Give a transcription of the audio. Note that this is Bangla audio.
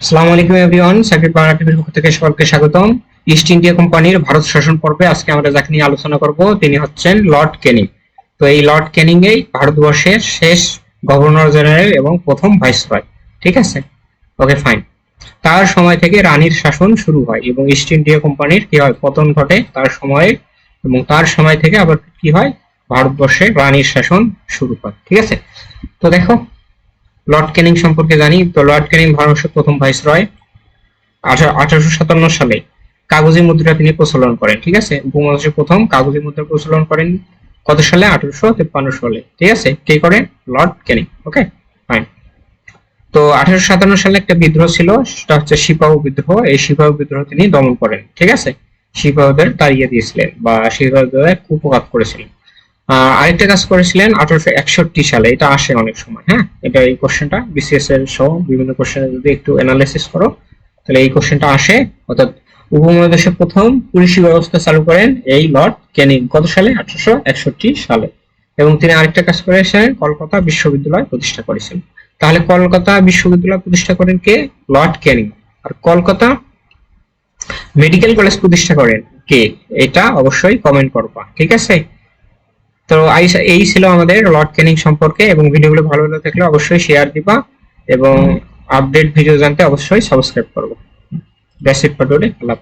আলাইকুম এভরিওয়ান সাকিব বাংলা টিভির পক্ষ থেকে সকলকে স্বাগতম। ইস্ট ইন্ডিয়া কোম্পানির ভারত শাসন পর্বে আজকে আমরা যাকে নিয়ে আলোচনা করব, তিনি হচ্ছেন লর্ড কেনিং। তো এই লর্ড কেনিং এই ভারতবর্ষের শেষ গভর্নর জেনারেল এবং প্রথম ভাইসরয় ঠিক আছে? Okay, fine. তার সময় থেকে রানীর শাসন শুরু হয় এবং ইস্ট ইন্ডিয়া কোম্পানির কি হয়, পতন ঘটে তার সময়ে এবং তার সময় থেকে আবার কি হয়, ভারতবর্ষে রানীর শাসন শুরু হয়, ঠিক আছে? তো দেখো লর্ড ক্যানিং সম্পর্কে জানি, তো লর্ড ক্যানিং ভারতবর্ষের প্রথম ভাইসরয় আঠারোশো সাতান্ন সালে কাগজি মুদ্রা তিনি প্রচলন করেন, ঠিক আছে? উপমহাদেশে প্রথম কাগজি মুদ্রা প্রচলন করেন কত সালে? আঠারোশো তেপ্পান্ন সালে, ঠিক আছে? কে করে লর্ড ক্যানিং ওকে? তো আঠারোশো সাতান্ন সালে একটা বিদ্রোহ ছিল, সেটা হচ্ছে সিপাহ বিদ্রোহ, এই সিপাহ বিদ্রোহ তিনি দমন করেন, ঠিক আছে? সিপাহদের তাড়িয়ে দিয়েছিলেন বা সিপাহদের কুপঘাত করেছিলেন। আরেকটা কাজ করেছিলেন আঠারোশো একষট্টি সালে, এটা আসে অনেক সময় হ্যাঁ? এটা এই কোশ্চেনটা বিসিএস এর সহ বিভিন্ন কোশ্চেনে যদি একটু অ্যানালাইসিস করো, তাহলে এই কোশ্চেনটা আসে। অর্থাৎ উপমহাদেশে প্রথম পুলিশি ব্যবস্থা চালু করেন এই লর্ড ক্যানিং কত সালে? আঠারোশো একষট্টি সালে। এবং তিনি আরেকটা কাজ করেছিলেন কলকাতা বিশ্ববিদ্যালয় প্রতিষ্ঠা করেছেন। তাহলে কলকাতা বিশ্ববিদ্যালয় প্রতিষ্ঠা করেন কে? লর্ড ক্যানিং আর কলকাতা মেডিকেল কলেজ প্রতিষ্ঠা করেন কে? এটা অবশ্যই কমেন্ট করবা, ঠিক আছে? তো এই ছিল আমাদের লর্ড ক্যানিং সম্পর্কে এবং ভিডিওগুলো ভালো ভালো থাকলে অবশ্যই শেয়ার দিবা এবং আপডেট ভিডিও জানতে অবশ্যই সাবস্ক্রাইব করব দ্যাটস ইট আল্লাহ